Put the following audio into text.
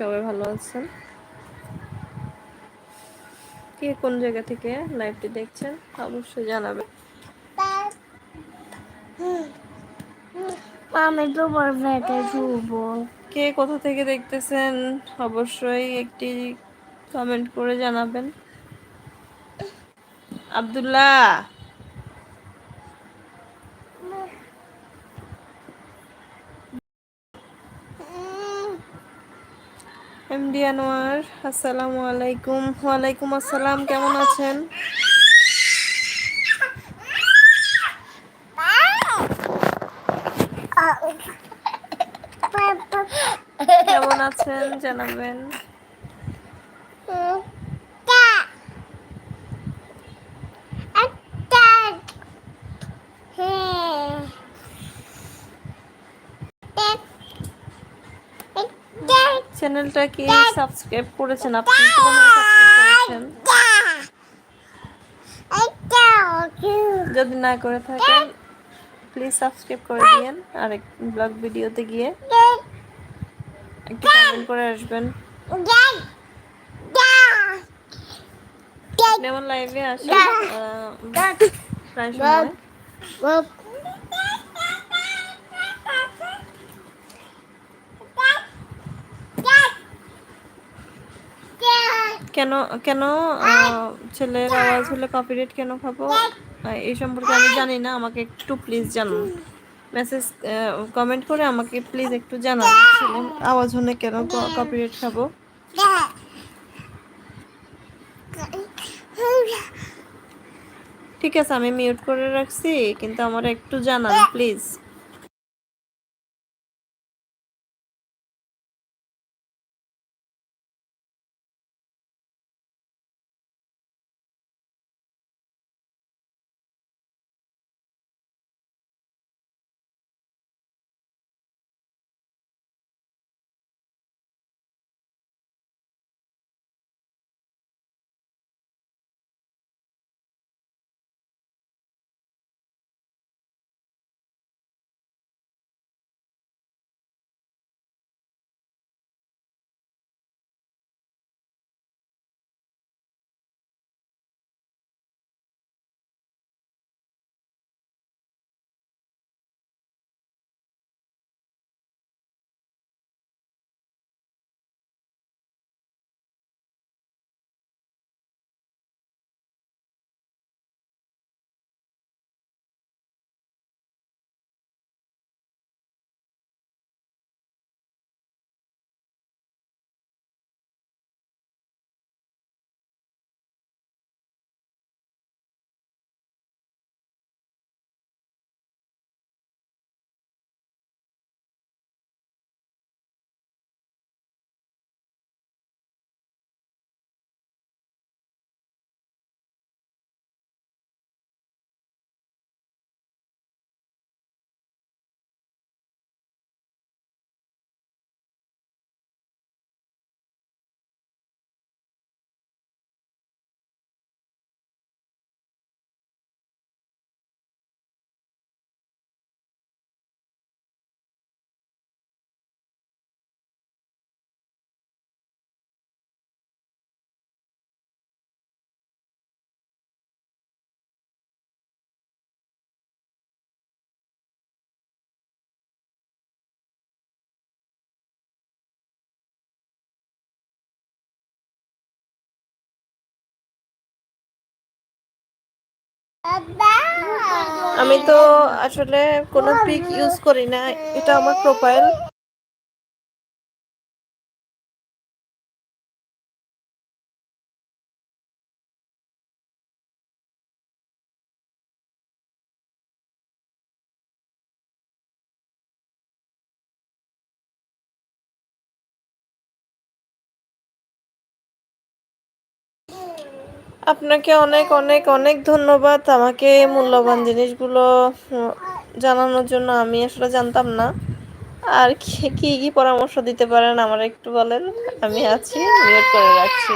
সবাই ভালো আছেন? কে কোন জায়গা থেকে লাইভটি দেখছেন অবশ্যই জানাবেন। আমি তোমার ব্যাটে শুবো কে কোথা থেকে দেখতেছেন অবশ্যই একটি কমেন্ট করে জানাবেন। আব্দুল্লাহ! এমডি আনোয়ার আসসালামু আলাইকুম। ওয়ালাইকুম আসসালাম কেমন আছেন? কেমন আছেন জানাবেন? চ্যানেলটা কি সাবস্ক্রাইব করেছেন আপনি যদি না করে থাকেন প্লিজ সাবস্ক্রাইব করে দিয়েন আর এক ব্লগ ভিডিওতে গিয়ে একটু কমেন্ট করে আসবেন। আমার লাইভে আসেন প্রায় সময়। কেন কেন ছেলের আওয়াজ হলে কপিরাইট কেন খাব? এই সম্পর্কে আমি জানি না, আমাকে একটু প্লিজ জানান। মেসেজ কমেন্ট করে আমাকে প্লিজ একটু জানান, ছেলের আওয়াজ হলে কেন কপিরাইট খাব? ঠিক আছে, আমি মিউট করে রাখছি, কিন্তু আমার একটু জানান প্লিজ আমি তো আসলে কোনো পিক ইউজ করি না। এটা আমার প্রোফাইল আপনাকে অনেক অনেক অনেক ধন্যবাদ আমাকে মূল্যবান জিনিসগুলো জানানোর জন্য। আমি আসলে জানতাম না। আর কি কি পরামর্শ দিতে পারেন, আমার একটু বলেন। আমি আছি মিউট করে রাখছি।